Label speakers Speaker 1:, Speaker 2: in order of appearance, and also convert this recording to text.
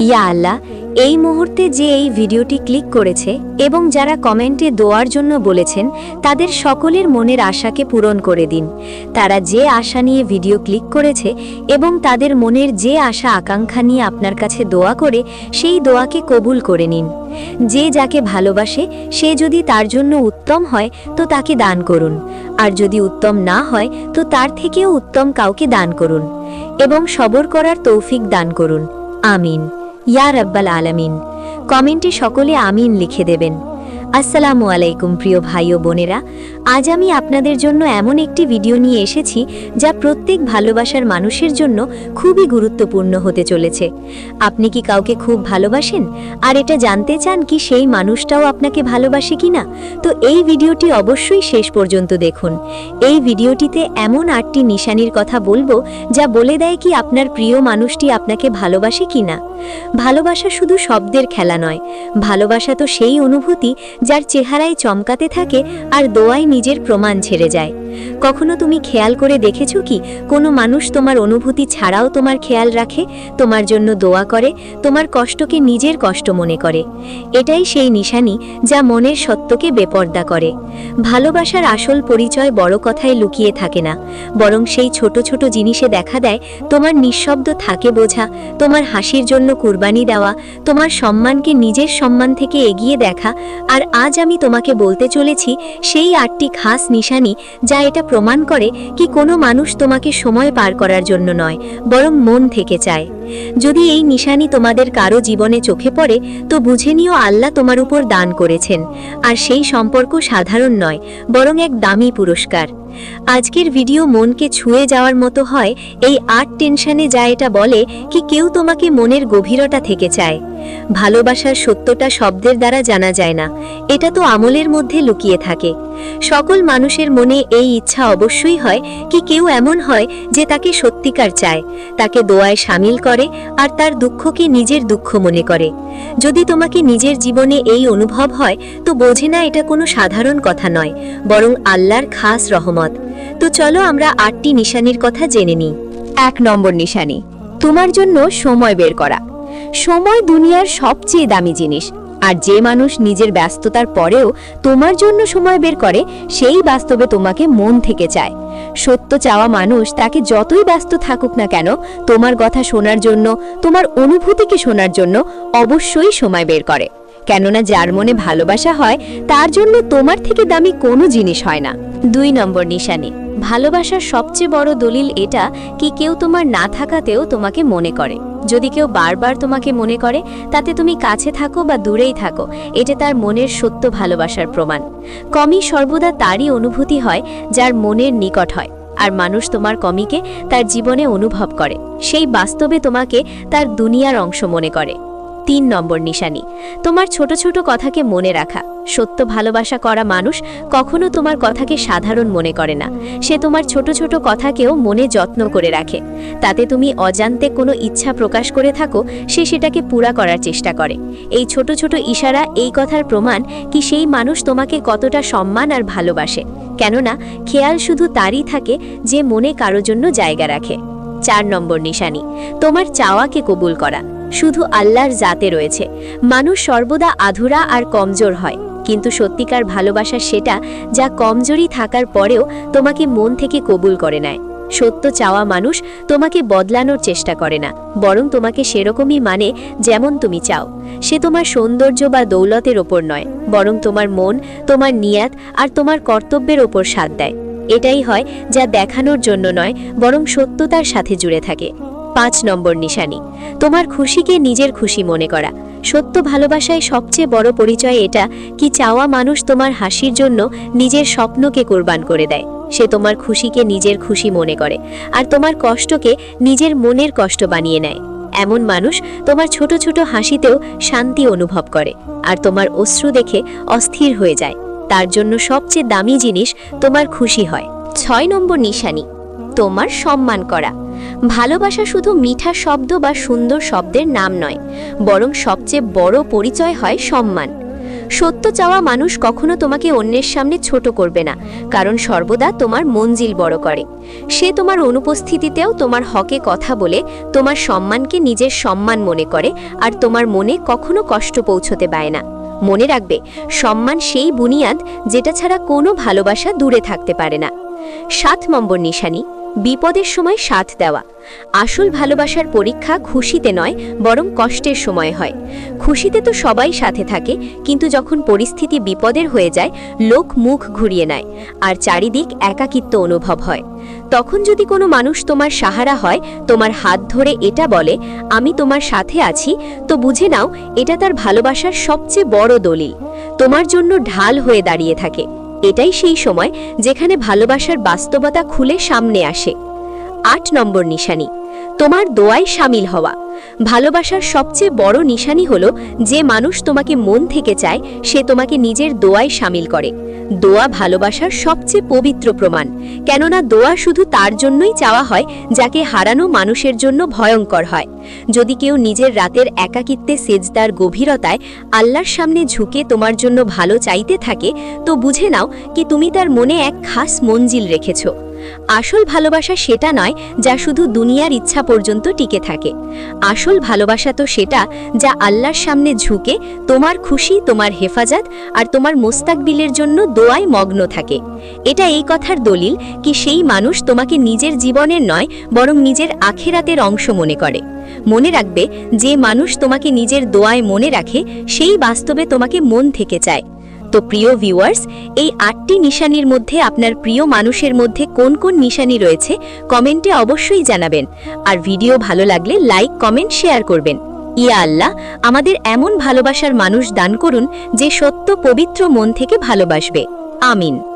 Speaker 1: ইয়া আল্লাহ, এই মুহূর্তে যে এই ভিডিওটি ক্লিক করেছে এবং যারা কমেন্টে দোয়ার জন্য বলেছেন, তাদের সকলের মনের আশাকে পূরণ করে দিন। তারা যে আশা নিয়ে ভিডিও ক্লিক করেছে এবং তাদের মনের যে আশা আকাঙ্ক্ষা নিয়ে আপনার কাছে দোয়া করে, সেই দোয়াকে কবুল করে নিন। যে যাকে ভালোবাসে, সে যদি তার জন্য উত্তম হয়, তো তাকে দান করুন। আর যদি উত্তম না হয়, তো তার থেকেও উত্তম কাউকে দান করুন। এবং সবর করার তৌফিক দান করুন। আমিন। ইয়া রব্বাল আলামিন। কমেন্টে সকলে আমিন লিখে দেবেন। আসসালামু আলাইকুম প্রিয় ভাই ও বোনেরা। আজ আমি আপনাদের জন্য এমন একটি ভিডিও নিয়ে এসেছি, যা প্রত্যেক ভালোবাসার মানুষের জন্য খুবই গুরুত্বপূর্ণ হতে চলেছে। আপনি কি কাউকে খুব ভালোবাসেন? আর এটা জানতে চান কি সেই মানুষটাও আপনাকে ভালোবাসে কিনা? তো এই ভিডিওটি অবশ্যই শেষ পর্যন্ত দেখুন। এই ভিডিওটিতে এমন আটটি নিশানির কথা বলব, যা বলে দেয় কি আপনার প্রিয় মানুষটি আপনাকে ভালোবাসে কিনা। ভালোবাসা শুধু শব্দের খেলা নয়, ভালোবাসা তো সেই অনুভূতি যার চেহারায় চমকাতে থাকে আর দোয়ায় নিজের প্রমাণ ছেড়ে যায়। কখনো তুমি খেয়াল করে দেখেছ কি? কোনো মানুষ তোমার অনুভূতি ছাড়াও তোমার খেয়াল রাখে, তোমার জন্য দোয়া করে, তোমার কষ্টকে নিজের কষ্ট মনে করে। এটাই সেই নিশানি যা মনের সত্যকে বেপর্দা করে। ভালোবাসার আসল পরিচয় বড় কথায় লুকিয়ে থাকে না। বরং সেই ছোট ছোট জিনিসে দেখা দেয়, তোমার নিঃশব্দ থাকে বোঝা, তোমার হাসির জন্য কুরবানি দেওয়া, তোমার সম্মানকে নিজের সম্মান থেকে এগিয়ে দেখা। আর আজ আমি তোমাকে বলতে চলেছি, সেই আটটি খাস নিশানি যা এটা প্রমাণ করে কি কোনো মানুষ তোমাকে সময় পার করার জন্য নয়, বরং মন থেকে চায়। যদি এই নিশানি তোমাদের কারও জীবনে চোখে পড়ে, তো বুঝে নিয়েও আল্লাহ তোমার উপর দান করেছেন। আর সেই সম্পর্ক সাধারণ নয়, বরং এক দামি পুরস্কার। আজকের ভিডিও মনকে ছুঁয়ে যাওয়ার মতো হয়, এই আর্ট টেনশনে যা এটা বলে কি কেউ তোমাকে মনের গভীরতা থেকে চায়। ভালোবাসার সত্যটা শব্দের দ্বারা জানা যায় না, এটা তো আমলের মধ্যে লুকিয়ে থাকে। সকল মানুষের মনে এই ইচ্ছা অবশ্যই হয় কি কেউ এমন হয় যে তাকে সত্যিকার চায়, তাকে দোয়ায় সামিল করে আর তার দুঃখকে নিজের দুঃখ মনে করে। যদি তোমাকে নিজের জীবনে এই অনুভব হয়, তো বোঝে না এটা কোনো সাধারণ কথা নয়, বরং আল্লাহর খাস রহমত। তো চলো আমরা আটটি নিশানির কথা জেনে নিই।
Speaker 2: এক নম্বর নিশানি, তোমার জন্য সময় বের করা। সময় দুনিয়ার সবচেয়ে দামি জিনিস, আর যে মানুষ নিজের ব্যস্ততার পরেও তোমার জন্য সময় বের করে, সেই বাস্তবে তোমাকে মন থেকে চায়। সত্য চাওয়া মানুষ তাকে যতই ব্যস্ত থাকুক না কেন, তোমার কথা শোনার জন্য, তোমার অনুভূতিকে শোনার জন্য অবশ্যই সময় বের করে। কেননা যার মনে ভালোবাসা হয়, তার জন্য তোমার থেকে দামি কোনো জিনিস হয় না।
Speaker 1: দুই নম্বর নিশানি। ভালোবাসার সবচেয়ে বড় দলিল এটা কি কেউ তোমার না থাকাতেও তোমাকে মনে করে। যদি কেউ বারবার তোমাকে মনে করে, তাতে তুমি কাছে থাকো বা দূরেই থাকো, এটা তার মনের সত্য ভালোবাসার প্রমাণ। কমই সর্বদা তারই অনুভূতি হয়, যার মনের নিকট হয়, আর মানুষ তোমার কমিকে তার জীবনে অনুভব করে। সেই বাস্তবে তোমাকে তার দুনিয়ার অংশ মনে করে। তিন নম্বর নিশানি। তোমার ছোট ছোট কথাকে মনে রাখা। সত্য ভালোবাসা করা মানুষ কখনো তোমার কথাকে সাধারণ মনে করে না। সে তোমার ছোট ছোট কথাকেও মনে যত্ন করে রাখে। তাতে তুমি অজান্তে কোনো ইচ্ছা প্রকাশ করে থাকো, সে সেটাকে পুরা করার চেষ্টা করে। এই ছোট ছোট ইশারা, এই কথার প্রমাণ কি সেই মানুষ তোমাকে কতটা সম্মান আর ভালোবাসে। কেননা, খেয়াল শুধু তারই থাকে যে মনে কারও জন্য জায়গা রাখে। চার নম্বর নিশানি। তোমার চাওয়াকে কবুল করা। শুধু আল্লাহর জাতে রয়েছে। মানুষ সর্বদা আধুরা আর কমজোর হয়। কিন্তু সত্যিকার ভালোবাসা সেটা যা কমজোরি থাকার পরেও তোমাকে মন থেকে কবুল করে নেয়। সত্য চাওয়া মানুষ তোমাকে বদলানোর চেষ্টা করে না, বরং তোমাকে সেরকমই মানে যেমন তুমি চাও। সে তোমার সৌন্দর্য বা দৌলতের ওপর নয়, বরং তোমার মন, তোমার নিয়াত আর তোমার কর্তব্যের ওপর সাথ দেয়। এটাই হয় যা দেখানোর জন্য নয়, বরং সত্যতার সাথে জুড়ে থাকে। পাঁচ নম্বর নিশানি। তোমার খুশিকে নিজের খুশি মনে করা। সত্য ভালোবাসায় সবচেয়ে বড় পরিচয় এটা কি চাওয়া মানুষ তোমার হাসির জন্য নিজের স্বপ্নকে কোরবান করে দেয়। সে তোমার খুশিকে নিজের খুশি মনে করে আর তোমার কষ্টকে নিজের মনের কষ্ট বানিয়ে নেয়। এমন মানুষ তোমার ছোট ছোট হাসিতেও শান্তি অনুভব করে আর তোমার অশ্রু দেখে অস্থির হয়ে যায়। তার জন্য সবচেয়ে দামি জিনিস তোমার খুশি হয়। ছয় নম্বর নিশানি, তোমার সম্মান করা। ভালোবাসা শুধু মিঠা শব্দ বা সুন্দর শব্দের নাম নয়, বরং সবচেয়ে বড় পরিচয় হয় সম্মান। সত্য চাওয়া মানুষ কখনো তোমাকে অন্যের সামনে ছোট করবে না, কারণ সর্বদা তোমার মঞ্জিল বড় করে। সে তোমার অনুপস্থিতিতেও তোমার হকে কথা বলে, তোমার সম্মানকে নিজের সম্মান মনে করে, আর তোমার মনে কখনো কষ্ট পৌঁছতে পায় না। মনে রাখবে, সম্মান সেই বুনিয়াদ যেটা ছাড়া কোনো ভালোবাসা দূরে থাকতে পারে না। সাত নম্বর নিশানি বিপদের সময় সাথ দেওয়া। আসল ভালোবাসার পরীক্ষা খুশিতে নয়, বরং কষ্টের সময় হয়। খুশিতে তো সবাই সাথে থাকে, কিন্তু যখন পরিস্থিতি বিপদের হয়ে যায়, লোক মুখ ঘুরিয়ে নেয়, আর চারিদিক একাকিত্ব অনুভব হয়। তখন যদি কোনো মানুষ তোমার সাহারা হয়, তোমার হাত ধরে এটা বলে, আমি তোমার সাথে আছি তো বুঝে নাও, এটা তার ভালোবাসার সবচেয়ে বড় দলিল। তোমার জন্য ঢাল হয়ে দাঁড়িয়ে থাকে। এটাই সেই সময় যেখানে ভালোবাসার বাস্তবতা খুলে সামনে আসে। আট নম্বর নিশানি, তোমার দোয়ায় সামিল হওয়া। ভালোবাসার সবচেয়ে বড় নিশানি হলো যে মানুষ তোমাকে মন থেকে চায়, সে তোমাকে নিজের দোয়ায় সামিল করে। দোয়া ভালোবাসার সবচেয়ে পবিত্র প্রমাণ। কেননা দোয়া শুধু তার জন্যই চাওয়া হয়, যাকে হারানো মানুষের জন্য ভয়ঙ্কর হয়। যদি কেউ নিজের রাতের একাকিত্বে সেজদার গভীরতায় আল্লাহর সামনে ঝুঁকে তোমার জন্য ভালো চাইতে থাকে, তো বুঝে নাও কি তুমি তার মনে এক খাস মঞ্জিল রেখেছো। আসল ভালোবাসা সেটা নয় যা শুধু দুনিয়ার ইচ্ছা পর্যন্ত টিকে থাকে। আসল ভালোবাসা তো সেটা যা আল্লাহর সামনে ঝুঁকে, তোমার খুশি, তোমার হেফাজত আর তোমার মোস্তাকবিলের জন্য দোয়ায় মগ্ন থাকে। এটা এই কথার দলিল কি সেই মানুষ তোমাকে নিজের জীবনের নয়, বরং নিজের আখেরাতের অংশ মনে করে। মনে রাখবে, যে মানুষ তোমাকে নিজের দোয়ায় মনে রাখে, সেই বাস্তবে তোমাকে মন থেকে চায়। তো প্রিয় ভিউয়ার্স এই আটটি নিশানির মধ্যে আপনার প্রিয় মানুষের মধ্যে কোন কোন নিশানি রয়েছে, কমেন্টে অবশ্যই জানাবেন। আর ভিডিও ভালো লাগলে লাইক কমেন্ট শেয়ার করবেন। ইয়া আল্লাহ, আমাদের এমন ভালোবাসার মানুষ দান করুন, যে সত্য পবিত্র মন থেকে ভালোবাসবে। আমিন।